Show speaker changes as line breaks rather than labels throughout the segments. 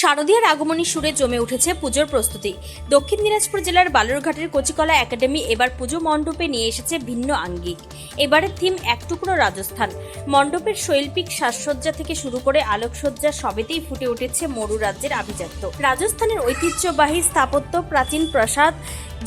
শারদীয়ার আগমনী সুরে জমে উঠেছে পুজোর প্রস্তুতি। দক্ষিণ দিনাজপুর জেলার বালুরঘাটের কচিকলা একাডেমি এবার পুজো মণ্ডপে নিয়ে এসেছে ভিন্ন আঙ্গিক। এবারের থিম এক টুকরো রাজস্থান। মণ্ডপের শৈল্পিক সাজসজ্জা থেকে শুরু করে আলোকসজ্জা সবেতেই ফুটে উঠেছে মরু রাজ্যের আভিজাত্য। রাজস্থানের ঐতিহ্যবাহী স্থাপত্য প্রাচীন প্রাসাদ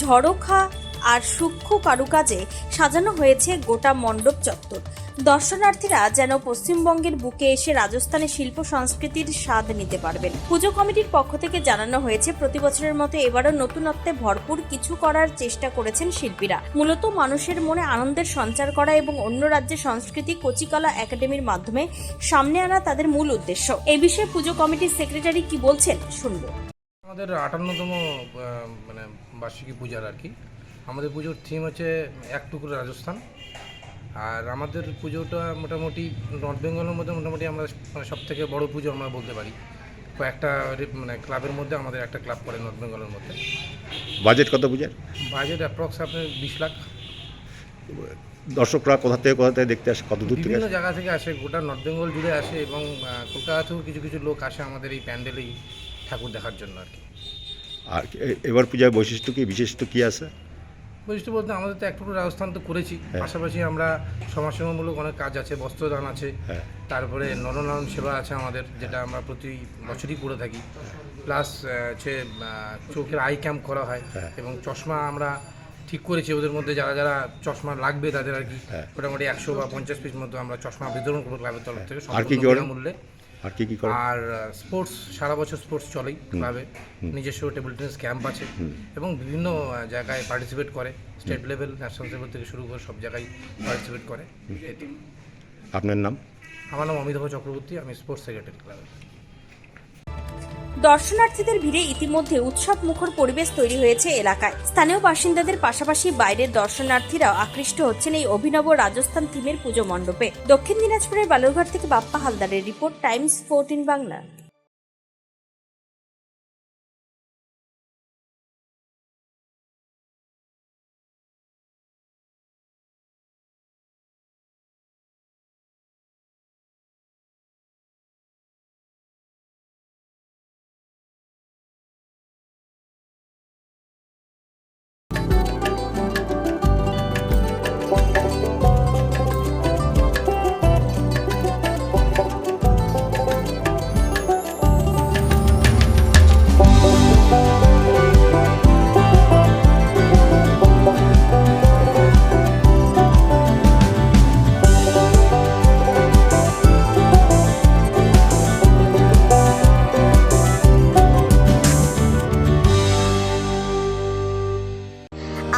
ঝড়খা আর সূক্ষ্ম কারুকাজে সাজানো হয়েছে গোটা মণ্ডপ চত্বর। দর্শনার্থীরা যেন পশ্চিমবঙ্গের বুকে এসে রাজস্থানের শিল্প সংস্কৃতির স্বাদ নিতে পারবেন। পুজো কমিটির পক্ষ থেকে জানানো হয়েছে, প্রতি বছরের মতো এবারও নতুনত্বে ভরপুর কিছু করার চেষ্টা করেছেন শিল্পীরা। মূলত মানুষের মনে আনন্দের সঞ্চার করা এবং অন্য রাজ্যের সংস্কৃতি কচিকলা একাডেমির মাধ্যমে সামনে আনা তাদের মূল উদ্দেশ্য। এ বিষয়ে পুজো কমিটির সেক্রেটারি কি বলছেন, শুনব।
আমাদের আটান্নতম মানে বার্ষিকী পূজার আর কি। আমাদের পুজোর থিম হচ্ছে এক টুকরো রাজস্থান। আর আমাদের পুজোটা মোটামুটি নর্থ বেঙ্গলের মধ্যে মোটামুটি আমরা মানে সব থেকে বড়ো পুজো আমরা বলতে পারি। কয়েকটা মানে ক্লাবের মধ্যে আমাদের একটা ক্লাব পড়ে নর্থ বেঙ্গলের মধ্যে।
বাজেট কত পূজার?
বাজেট অ্যাপ্রক্স আপনার বিশ লাখ।
দর্শকরা কোথা থেকে কোথা থেকে দেখতে আসে? কত দূর থেকে
বিভিন্ন জায়গা থেকে আসে গোটা নর্থ বেঙ্গল জুড়ে আসে এবং আহ, কলকাতাতেও কিছু কিছু লোক আসে আমাদের এই প্যান্ডেলেই ঠাকুর দেখার জন্য আর কি।
আর এবার পূজার বৈশিষ্ট্য কি? বিশিষ্ট কি আছে?
বৈশিষ্ট্য বলতে আমাদের তো একটু রাজস্থান তো করেছি
হ্যাঁ।
পাশাপাশি আমরা সমাজসেবামূলক অনেক কাজ আছে বস্ত্রদান আছে
হ্যাঁ
তারপরে নরনারায়ণ সেবা আছে আমাদের যেটা আমরা প্রতি বছরই করে থাকি প্লাস হচ্ছে চোখের আই ক্যাম্প করা হয়
হ্যাঁ।
এবং চশমা আমরা ঠিক করেছি ওদের মধ্যে যারা যারা চশমা লাগবে তাদের আর কি। মোটামুটি একশো বা পঞ্চাশ পিস মতো আমরা চশমা বিতরণ করব ক্লাবের তরফ থেকে সম্পূর্ণ
করেন? আর কি কি করে?
আর স্পোর্টস সারা বছর স্পোর্টস চলেই ক্লাবে নিজস্ব টেবিল টেনিস ক্যাম্প আছে। এবং বিভিন্ন জায়গায় পার্টিসিপেট করে। স্টেট লেভেল ন্যাশনাল লেভেল থেকে শুরু করে সব জায়গায় পার্টিসিপেট করে।
আপনার নাম?
আমার নাম অমিতাভ চক্রবর্তী আমি স্পোর্টস সেক্রেটারি ক্লাবের
দর্শনার্থীদের ভিড়ে ইতিমধ্যে উৎসব মুখর পরিবেশ তৈরি হয়েছে এলাকায়। স্থানীয় বাসিন্দাদের পাশাপাশি বাইরের দর্শনার্থীরাও আকৃষ্ট হচ্ছেন এই অভিনব রাজস্থান থিমের পুজো মণ্ডপে। দক্ষিণ দিনাজপুরের বালুরঘাট থেকে বাপ্পা হালদারের রিপোর্ট, টাইমস, ফোরটিন বাংলা।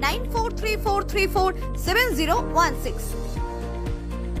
94343470016.